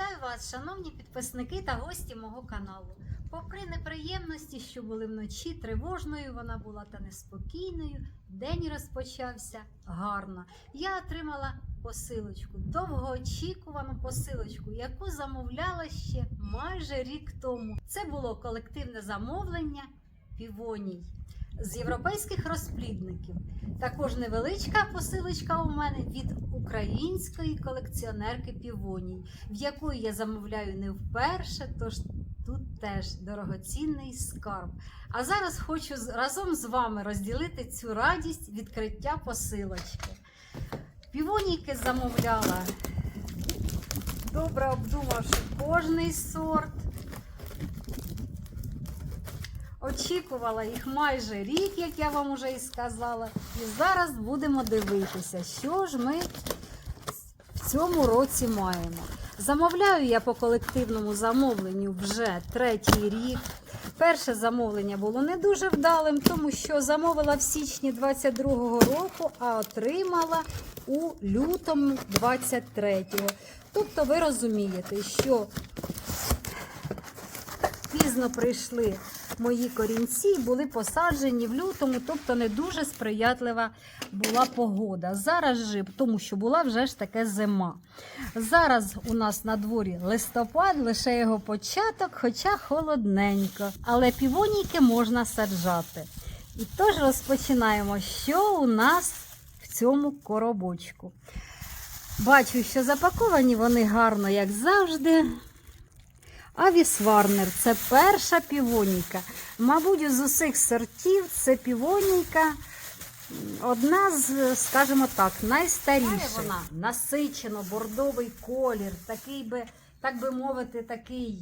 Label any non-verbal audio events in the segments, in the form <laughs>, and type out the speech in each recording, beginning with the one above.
Вітаю вас, шановні підписники та гості мого каналу. Попри неприємності, що були вночі, тривожною вона була та неспокійною, день розпочався гарно. Я отримала посилочку, довгоочікувану посилочку, яку замовляла ще майже рік тому. Це було колективне замовлення півоній з європейських розплідників. Також невеличка посилочка у мене від української колекціонерки півоній, в якої я замовляю не вперше, тож тут теж дорогоцінний скарб. А зараз хочу разом з вами розділити цю радість відкриття посилочки. Півонійки замовляла, добре обдумавши кожний сорт. Очікувала їх майже рік, як я вам уже і сказала. І зараз будемо дивитися, що ж ми в цьому році маємо. Замовляю я по колективному замовленню вже третій рік. Перше замовлення було не дуже вдалим, тому що замовила в січні 22-го року, а отримала у лютому 23-го. Тобто ви розумієте, що пізно прийшли мої корінці були посаджені в лютому, тобто не дуже сприятлива була погода. Зараз же, тому що була вже ж таке зима. Зараз у нас на дворі листопад, лише його початок, хоча холодненько. Але півонійки можна саджати. І тож розпочинаємо, що у нас в цьому коробочку. Бачу, що запаковані вони гарно, як завжди. Авіс Варнер це перша півонійка. Мабуть, з усіх сортів це півонійка одна з, скажімо так, найстаріших. Вона насичено бордовий колір, такий би, так би мовити, такий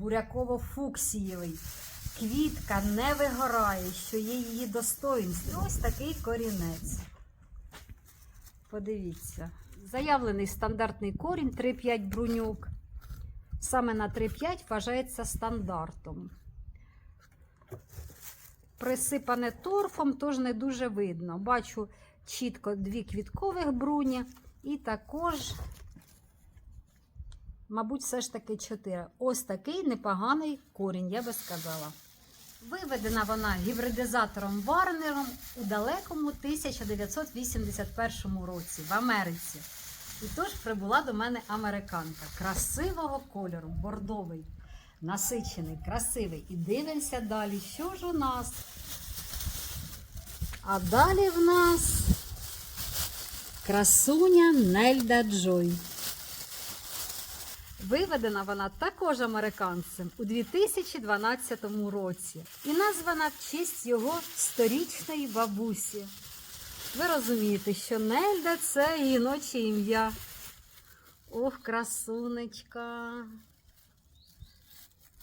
буряково-фуксієвий. Квітка не вигорає, що є її достоїнство. Ось такий корінець. Подивіться. Заявлений стандартний корінь 3-5 бруньок. Саме на 3-5 вважається стандартом. Присипане торфом, тож не дуже видно. Бачу чітко дві квіткових бруні і також, мабуть, все ж таки чотири. Ось такий непоганий корінь, я би сказала. Виведена вона гібридизатором Варнером у далекому 1981 році в Америці. І тож прибула до мене американка красивого кольору, бордовий, насичений, красивий. І дивимося далі, що ж у нас. А далі в нас красуня Нельда Джой. Виведена вона також американцем у 2012 році і названа в честь його сторічної бабусі. Ви розумієте, що Нельда це жіноче ім'я. Ох, красунечка.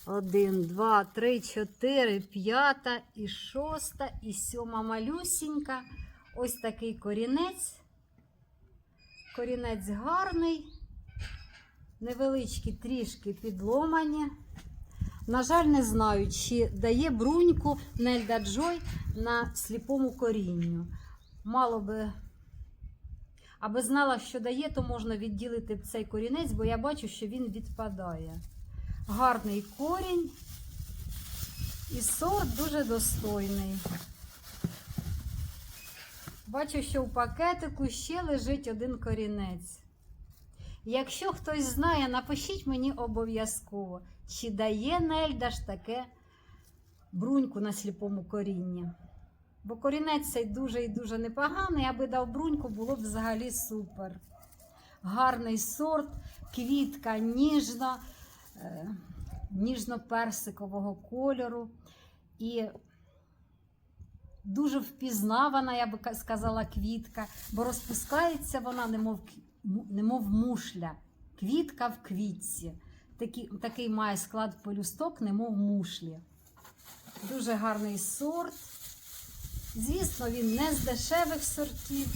Один, два, три, чотири, п'ята і шоста, і сьома малюсінька. Ось такий корінець. Корінець гарний. Невеличкі трішки підломані. На жаль, не знаю, чи дає бруньку Нельда Джой на сліпому корінню. Мало би, аби знала, що дає, то можна відділити цей корінець, бо я бачу, що він відпадає. Гарний корінь і сорт дуже достойний. Бачу, що у пакетику ще лежить один корінець. Якщо хтось знає, напишіть мені обов'язково, чи дає Нельда ж таке бруньку на сліпому корінні. Бо корінець цей дуже і дуже непоганий, аби дав бруньку, було б взагалі супер. Гарний сорт, квітка ніжно, е, ніжно-персикового кольору. І дуже впізнавана, я би сказала, квітка, бо розпускається вона, немов, немов мушля. Квітка в квітці. Такий, такий має склад пелюсток, немов мушлі. Дуже гарний сорт. Звісно, він не з дешевих сортів.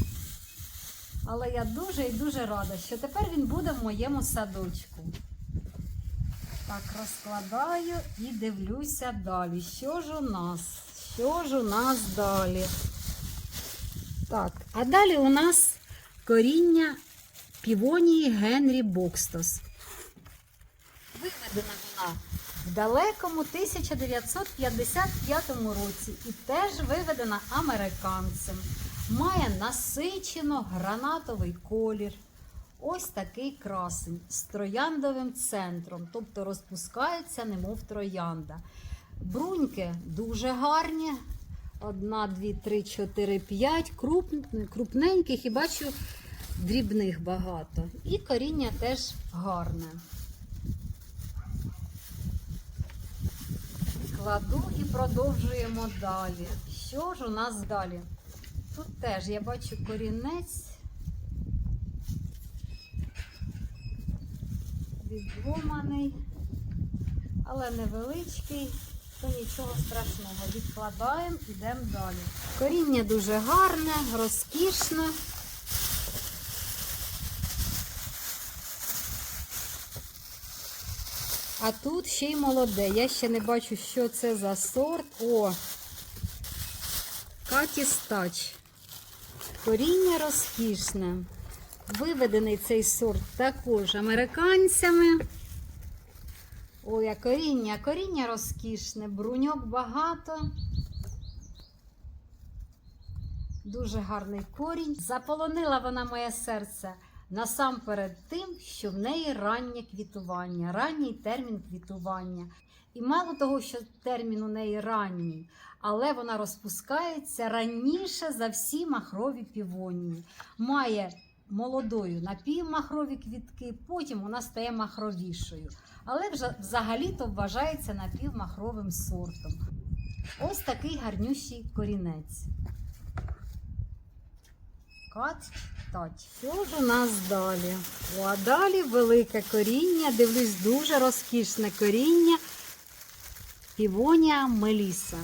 Але я дуже і дуже рада, що тепер він буде в моєму садочку. Так, розкладаю і дивлюся далі. Що ж у нас? Що ж у нас далі? Так, а далі у нас коріння півонії Генрі Бокстос. Виведена вона в далекому 1955 році і теж виведена американцем. Має насичено гранатовий колір. Ось такий красень з трояндовим центром, тобто розпускається, немов троянда. Бруньки дуже гарні. Одна, дві, три, чотири, п'ять. Круп, крупненьких і бачу дрібних багато. І коріння теж гарне. Кладу і продовжуємо далі. Що ж у нас далі? Тут теж я бачу корінець. Відломаний, але невеличкий, то нічого страшного. Відкладаємо, йдемо далі. Коріння дуже гарне, розкішне. А тут ще й молоде. Я ще не бачу, що це за сорт. О! Каті Стач. Коріння розкішне. Виведений цей сорт також американцями. Ой, а коріння, коріння розкішне, бруньок багато. Дуже гарний корінь. Заполонила вона моє серце насамперед тим, що в неї раннє квітування, ранній термін квітування. І мало того, що термін у неї ранній, але вона розпускається раніше за всі махрові півонії. Має молодою напівмахрові квітки, потім вона стає махровішою. Але вже взагалі-то вважається напівмахровим сортом. Ось такий гарнющий корінець. Тать. Що ж у нас далі? О, а далі велике коріння. Дивлюсь, дуже розкішне коріння. Півонія Меліса.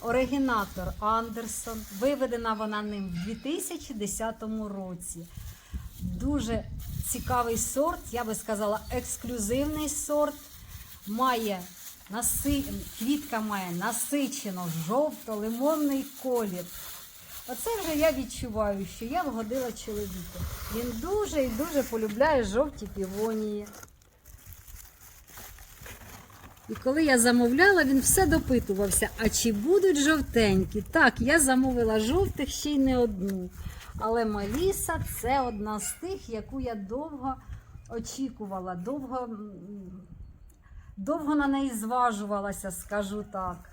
Оригінатор Андерсон. Виведена вона ним в 2010 році. Дуже цікавий сорт, я би сказала, ексклюзивний сорт. Має наси... Квітка має насичено жовто-лимонний колір. Оце вже я відчуваю, що я вгодила чоловіку. Він дуже і дуже полюбляє жовті півонії. І коли я замовляла, він все допитувався, а чи будуть жовтенькі? Так, я замовила жовтих ще й не одну. Але Маліса це одна з тих, яку я довго очікувала, довго, довго на неї зважувалася, скажу так.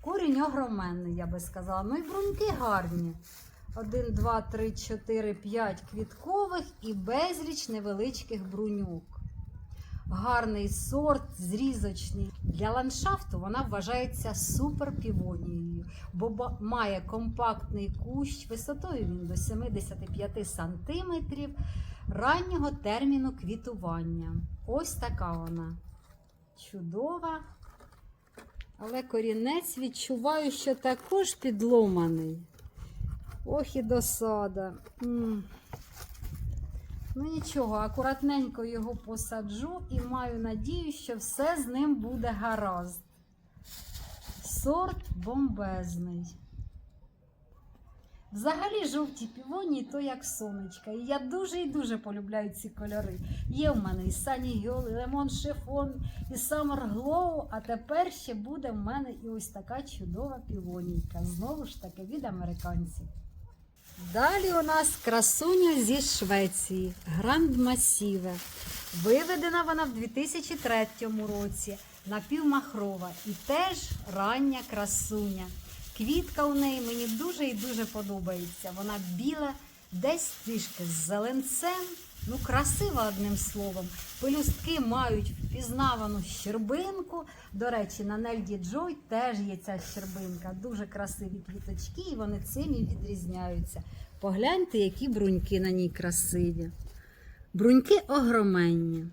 Корінь огроменний, я би сказала. Ну і бруньки гарні. Один, два, три, чотири, п'ять квіткових і безліч невеличких бруньок. Гарний сорт, зрізочний. Для ландшафту вона вважається суперпівонією, бо має компактний кущ, висотою він до 75 сантиметрів, раннього терміну квітування. Ось така вона. Чудова. Але корінець відчуваю, що також підломаний. Ох і досада. Ну нічого, акуратненько його посаджу і маю надію, що все з ним буде гаразд. Сорт бомбезний. Взагалі жовті півонії то як сонечка. І я дуже і дуже полюбляю ці кольори. Є в мене і Girl, і Lemon Chiffon, і Summer Glow, а тепер ще буде в мене і ось така чудова півонійка. Знову ж таки від американців. Далі у нас красуня зі Швеції, Гранд Масіве. Виведена вона в 2003 році, напівмахрова і теж рання красуня. Квітка у неї мені дуже і дуже подобається. Вона біла, десь трішки з зеленцем. Ну, красива одним словом. Пелюстки мають впізнавану щербинку. До речі, на Нельді Джой теж є ця щербинка. Дуже красиві квіточки, і вони цим і відрізняються. Погляньте, які бруньки на ній красиві. Бруньки огроменні.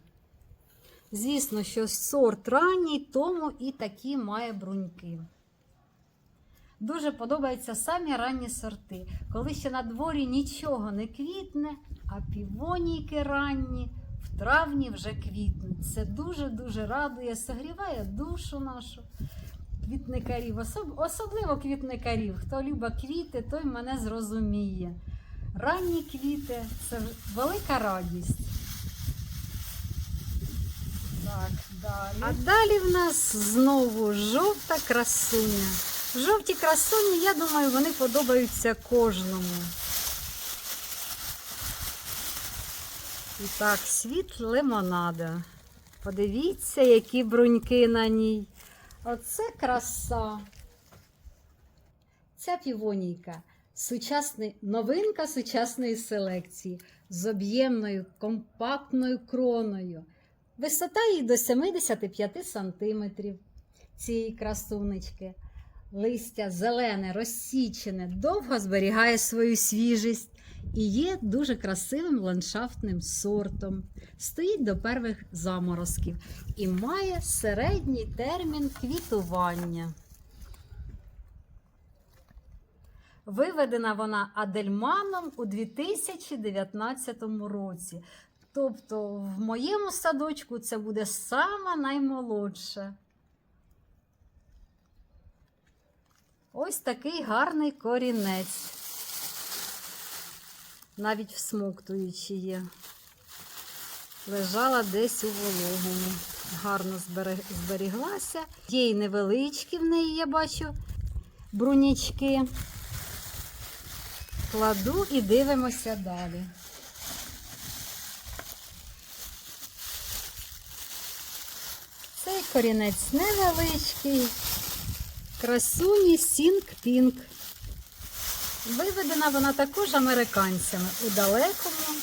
Звісно, що сорт ранній, тому і такі має бруньки. Дуже подобаються самі ранні сорти, коли ще на дворі нічого не квітне, а півонійки ранні в травні вже квітнуть. Це дуже-дуже радує, согріває душу нашу. квітникарів, особ- особливо квітникарів. Хто любить квіти, той мене зрозуміє. Ранні квіти це велика радість. Так, далі. А далі в нас знову жовта красуня. Жовті красуні, я думаю, вони подобаються кожному. І так, світ лимонада. Подивіться, які бруньки на ній. Оце краса. Ця півонійка сучасний, новинка сучасної селекції з об'ємною компактною кроною. Висота її до 75 сантиметрів цієї красунечки. Листя зелене, розсічене, довго зберігає свою свіжість і є дуже красивим ландшафтним сортом. Стоїть до перших заморозків і має середній термін квітування. Виведена вона Адельманом у 2019 році. Тобто в моєму садочку це буде сама наймолодша. Ось такий гарний корінець. Навіть всмоктуючи є. Лежала десь у вологому. Гарно зберіглася. Є й невеличкі в неї, я бачу, брунячки. Кладу і дивимося далі. Цей корінець невеличкий. Красуні Сінк Пінк. Виведена вона також американцями у далекому,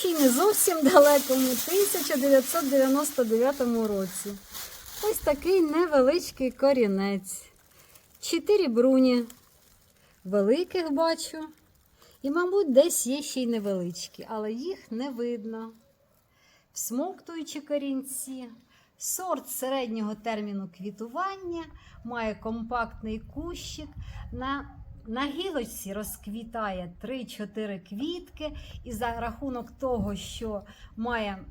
чи не зовсім далекому 1999 році. Ось такий невеличкий корінець. Чотири бруні. Великих бачу. І, мабуть, десь є ще й невеличкі, але їх не видно. Всмоктуючи корінці. Сорт середнього терміну квітування має компактний кущик. На, на гілочці розквітає 3-4 квітки, і за рахунок того, що має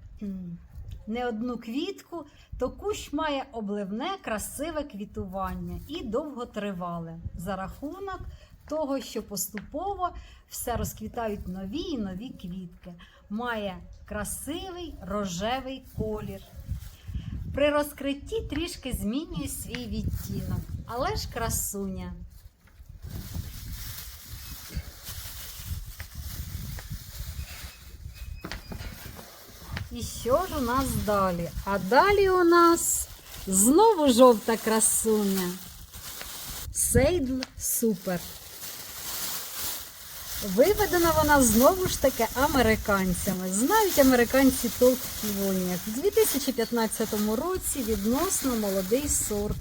не одну квітку, то кущ має обливне, красиве квітування і довготривале за рахунок того, що поступово все розквітають нові і нові квітки. Має красивий рожевий колір. При розкритті трішки змінює свій відтінок, але ж красуня. І що ж у нас далі? А далі у нас знову жовта красуня. Сейдл Супер. Виведена вона знову ж таки американцями. Знають американці толк в півоніях. У 2015 році відносно молодий сорт.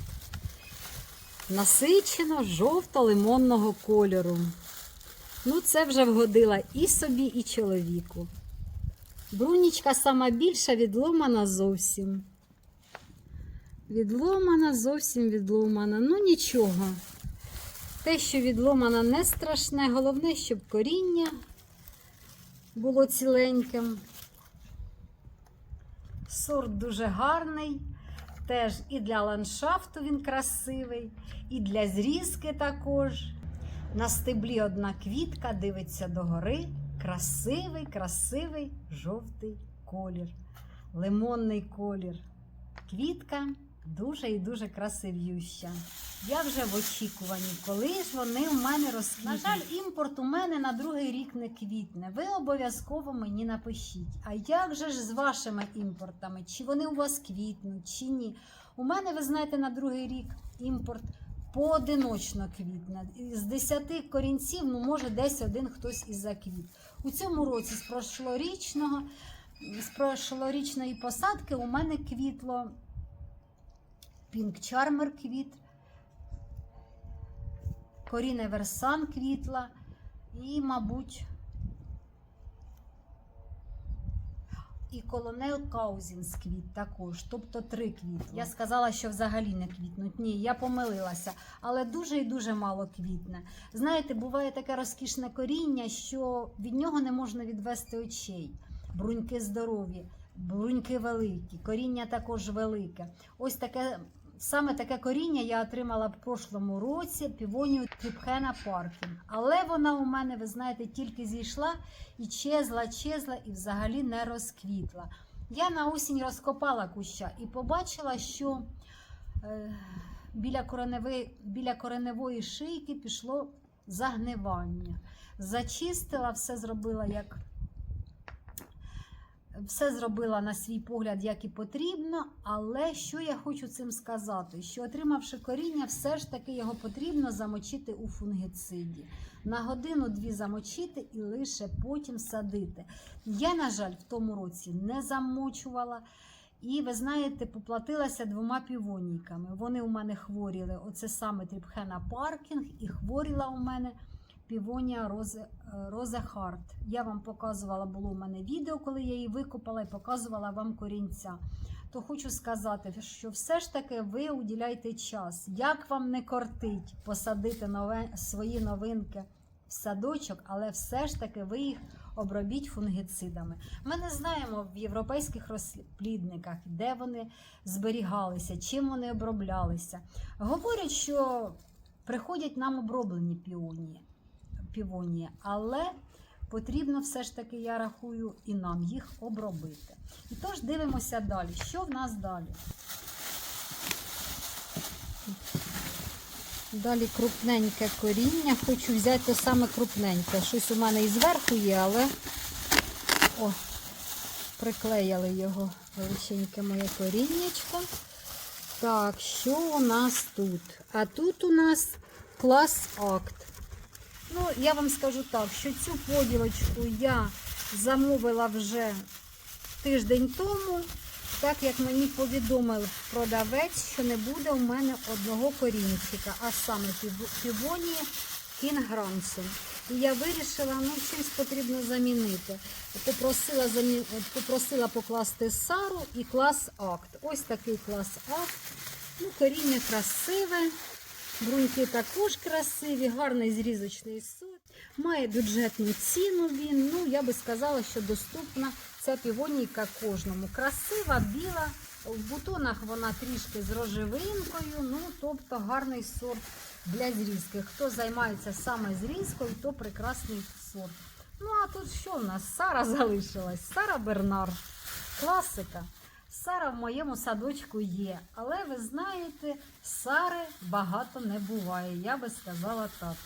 Насичено жовто-лимонного кольору. Ну, це вже вгодила і собі, і чоловіку. Брунічка сама більша відломана зовсім. Відломана, зовсім відломана. Ну нічого. Те, що відломана, не страшне. Головне, щоб коріння було ціленьким. Сорт дуже гарний. Теж і для ландшафту він красивий, і для зрізки також. На стеблі одна квітка дивиться догори. Красивий, красивий жовтий колір, лимонний колір. Квітка дуже і дуже красивюща. Я вже в очікуванні, коли ж вони в мене розквітнуть. На жаль, імпорт у мене на другий рік не квітне. Ви обов'язково мені напишіть. А як же ж з вашими імпортами? Чи вони у вас квітнуть, чи ні? У мене, ви знаєте, на другий рік імпорт поодиночно квітне. З 10 корінців, ну, може, десь один хтось і заквіт. У цьому році з прошлорічного, з прошлорічної посадки у мене квітло Pink Charmer квіт, Коріне Версан квітла і, мабуть, і колонел Каузінс квіт також, тобто три квіти. Я сказала, що взагалі не квітнуть. Ні, я помилилася, але дуже і дуже мало квітне. Знаєте, буває таке розкішне коріння, що від нього не можна відвести очей. Бруньки здорові, бруньки великі, коріння також велике. Ось таке Саме таке коріння я отримала в прошлому році півонію Тріпхена Паркін. Але вона у мене, ви знаєте, тільки зійшла і чезла, чезла, і взагалі не розквітла. Я на осінь розкопала куща і побачила, що е, біля, кореневої, біля кореневої шийки пішло загнивання. Зачистила, все зробила як. Все зробила на свій погляд, як і потрібно, але що я хочу цим сказати? Що отримавши коріння, все ж таки його потрібно замочити у фунгициді. На годину-дві замочити і лише потім садити. Я, на жаль, в тому році не замочувала. І ви знаєте, поплатилася двома півонійками. Вони у мене хворіли. Оце саме Тріпхена Паркінг, і хворіла у мене півонія Розе, е, Харт. Я вам показувала, було у мене відео, коли я її викопала і показувала вам корінця. То хочу сказати, що все ж таки ви уділяйте час. Як вам не кортить посадити нове, свої новинки в садочок, але все ж таки ви їх обробіть фунгицидами. Ми не знаємо в європейських розплідниках, де вони зберігалися, чим вони оброблялися. Говорять, що приходять нам оброблені піонії, півонії, але потрібно все ж таки, я рахую, і нам їх обробити. І тож дивимося далі. Що в нас далі? Далі крупненьке коріння. Хочу взяти те саме крупненьке. Щось у мене і зверху є, але о, приклеїли його величеньке моє коріннячко. Так, що у нас тут? А тут у нас клас акт. Ну, я вам скажу так, що цю поділочку я замовила вже тиждень тому, так як мені повідомив продавець, що не буде у мене одного корінчика, а саме пів- півонії Кінграмсон. І я вирішила, ну, чимось потрібно замінити. Попросила, замі... Попросила покласти сару і клас акт. Ось такий клас акт. Ну, коріння красиве. Бруньки також красиві, гарний зрізочний сорт. Має бюджетну ціну він. Ну, я би сказала, що доступна ця півонійка кожному. Красива, біла. В бутонах вона трішки з рожевинкою. Ну, тобто гарний сорт для зрізки. Хто займається саме зрізкою, то прекрасний сорт. Ну, а тут що в нас? Сара залишилась. Сара Бернар. Класика. Сара в моєму садочку є, але ви знаєте, Сари багато не буває, я би сказала так.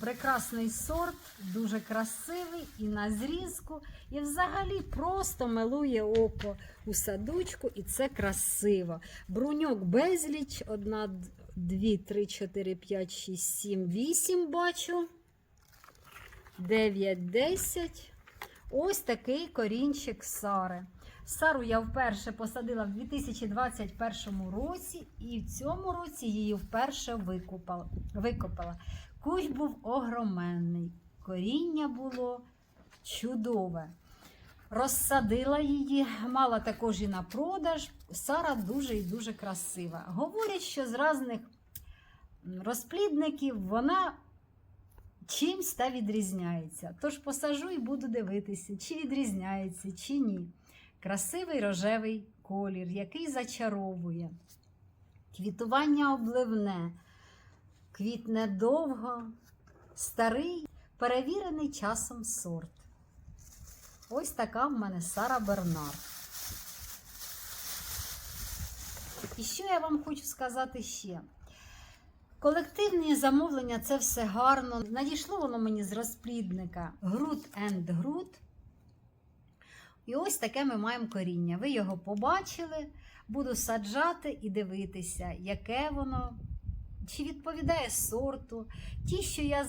Прекрасний сорт, дуже красивий і на зрізку, і взагалі просто милує око у садочку, і це красиво. Бруньок безліч, одна, дві, три, чотири, п'ять, шість, сім, вісім бачу. Дев'ять, десять. Ось такий корінчик Сари. Сару я вперше посадила в 2021 році, і в цьому році її вперше викопала. викопала. Кущ був огроменний, коріння було чудове. Розсадила її, мала також і на продаж. Сара дуже і дуже красива. Говорять, що з різних розплідників вона чимсь та відрізняється. Тож посажу і буду дивитися, чи відрізняється, чи ні. Красивий рожевий колір, який зачаровує. Квітування обливне, квітне довго, старий, перевірений часом сорт. Ось така в мене Сара Бернар. І що я вам хочу сказати ще? Колективні замовлення це все гарно. Надійшло воно мені з розплідника Груд енд Груд. І ось таке ми маємо коріння. Ви його побачили, буду саджати і дивитися, яке воно, чи відповідає сорту. Ті, що я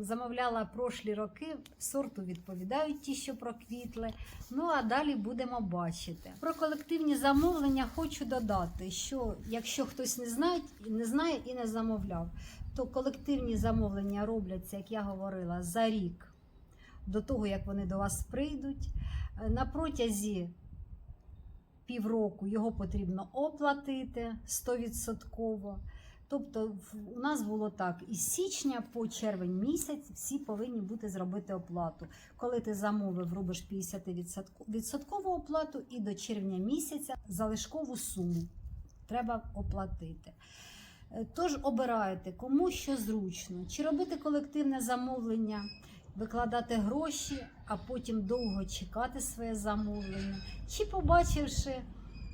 замовляла прошлі роки, сорту відповідають ті, що проквітли. Ну а далі будемо бачити. Про колективні замовлення хочу додати, що якщо хтось не знає, не знає і не замовляв, то колективні замовлення робляться, як я говорила, за рік до того, як вони до вас прийдуть. Е, На протязі півроку його потрібно оплатити 100%. Тобто у нас було так: із січня по червень місяць всі повинні бути зробити оплату. Коли ти замовив, робиш 50% відсоткову оплату і до червня місяця залишкову суму. треба оплатити. Е, Тож обирайте, кому що зручно, чи робити колективне замовлення, викладати гроші, а потім довго чекати своє замовлення, чи побачивши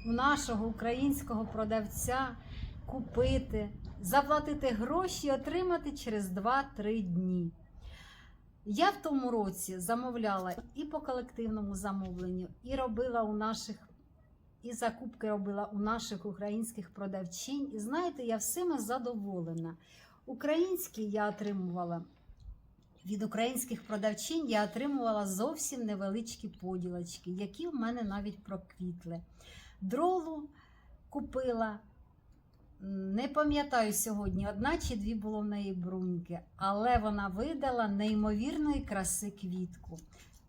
у нашого українського продавця купити, заплатити гроші і отримати через 2-3 дні. Я в тому році замовляла і по колективному замовленню, і робила у наших, і закупки робила у наших українських продавчинь. І знаєте, я всіми задоволена. Українські я отримувала від українських продавчинь я отримувала зовсім невеличкі поділочки, які в мене навіть проквітли. Дролу купила. Не пам'ятаю сьогодні, одна чи дві було в неї бруньки, але вона видала неймовірної краси квітку.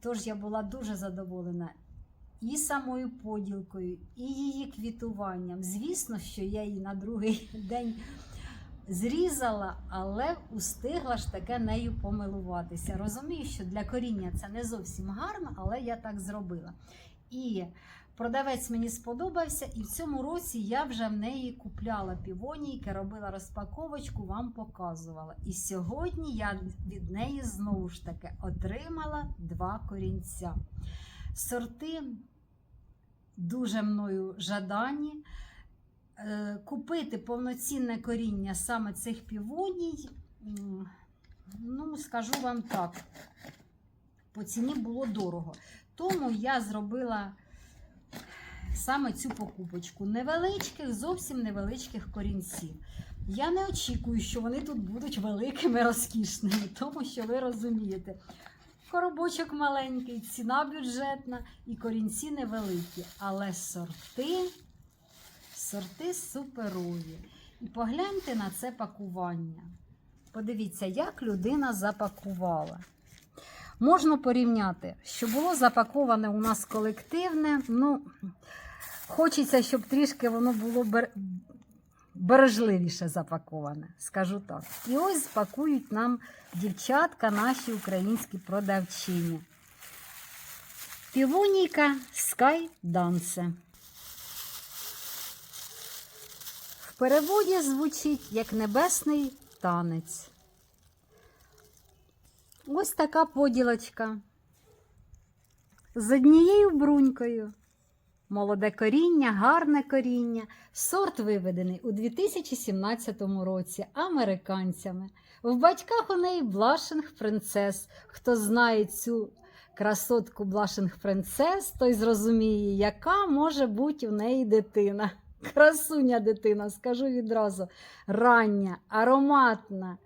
Тож я була дуже задоволена і самою поділкою, і її квітуванням. Звісно, що я її на другий <laughs> день зрізала, але устигла ж таке нею помилуватися. Розумію, що для коріння це не зовсім гарно, але я так зробила. І продавець мені сподобався, і в цьому році я вже в неї купляла півонійки, робила розпаковочку, вам показувала. І сьогодні я від неї знову ж таки отримала два корінця. Сорти дуже мною жадані. Е, Купити повноцінне коріння саме цих півоній, ну, скажу вам так, по ціні було дорого. Тому я зробила саме цю покупочку невеличких, зовсім невеличких корінців. Я не очікую, що вони тут будуть великими, розкішними, тому що ви розумієте, коробочок маленький, ціна бюджетна і корінці невеликі, але сорти, сорти суперові. І погляньте на це пакування. Подивіться, як людина запакувала. Можна порівняти, що було запаковане у нас колективне. Ну, хочеться, щоб трішки воно було бережливіше запаковане, скажу так. І ось пакують нам дівчатка, наші українські продавчині. Півонійка Sky Dance. В переводі звучить як небесний танець. Ось така поділочка. З однією брунькою. Молоде коріння, гарне коріння. Сорт виведений у 2017 році американцями. В батьках у неї блашинг принцес. Хто знає цю красотку блашинг принцес, той зрозуміє, яка може бути у неї дитина. Красуня дитина, скажу відразу. Рання, ароматна.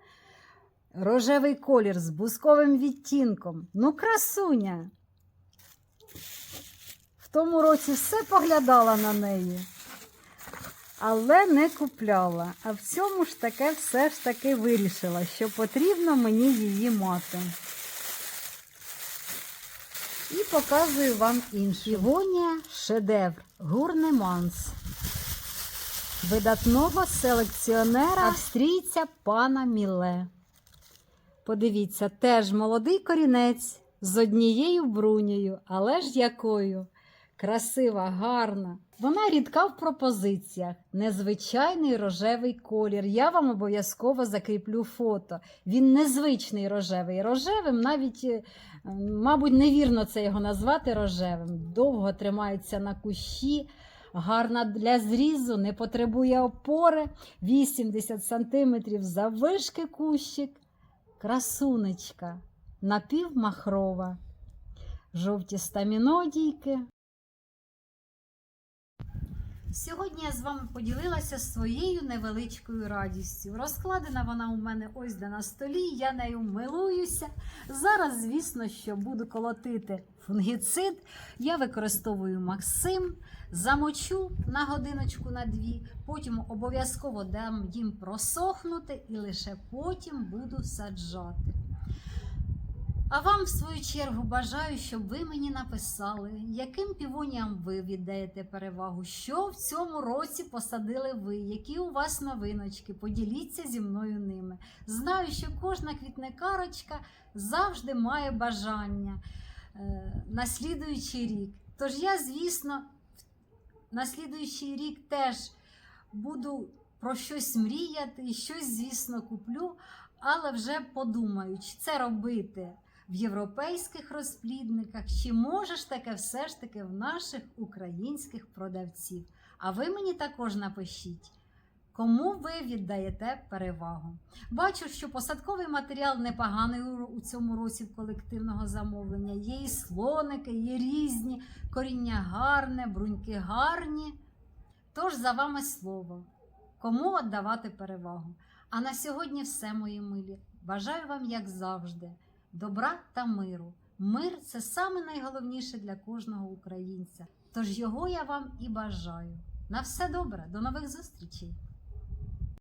Рожевий колір з бусковим відтінком. Ну, красуня. В тому році все поглядала на неї, але не купляла. А в цьому ж таке все ж таки вирішила, що потрібно мені її мати. І показую вам іншу. Івонія шедевр Гурнеманс видатного селекціонера австрійця пана Міле. Подивіться, теж молодий корінець з однією брунею, але ж якою? Красива, гарна. Вона рідка в пропозиціях. Незвичайний рожевий колір. Я вам обов'язково закріплю фото. Він незвичний рожевий. Рожевим навіть, е, мабуть, невірно це його назвати рожевим. Довго тримається на кущі. Гарна для зрізу, не потребує опори, 80 см заввишки кущик. Красунечка, напівмахрова, жовті стамінодійки. Сьогодні я з вами поділилася своєю невеличкою радістю. Розкладена вона у мене ось де на столі, я нею милуюся. Зараз, звісно, що буду колотити фунгіцид. Я використовую Максим, замочу на годиночку на дві, потім обов'язково дам їм просохнути і лише потім буду саджати. А вам, в свою чергу, бажаю, щоб ви мені написали, яким півоніям ви віддаєте перевагу, що в цьому році посадили ви, які у вас новиночки. Поділіться зі мною ними. Знаю, що кожна квітникарочка завжди має бажання е, на слідуючий рік. Тож я, звісно, на слідуючий рік теж буду про щось мріяти, щось, звісно, куплю, але вже подумаю, чи це робити в європейських розплідниках, чи можеш таке все ж таки в наших українських продавців. А ви мені також напишіть. Кому ви віддаєте перевагу? Бачу, що посадковий матеріал непоганий у цьому році в колективного замовлення. Є і слоники, є різні, коріння гарне, бруньки гарні. Тож за вами слово. Кому віддавати перевагу? А на сьогодні все, мої милі. Бажаю вам, як завжди, добра та миру. Мир це саме найголовніше для кожного українця. Тож його я вам і бажаю. На все добре, до нових зустрічей!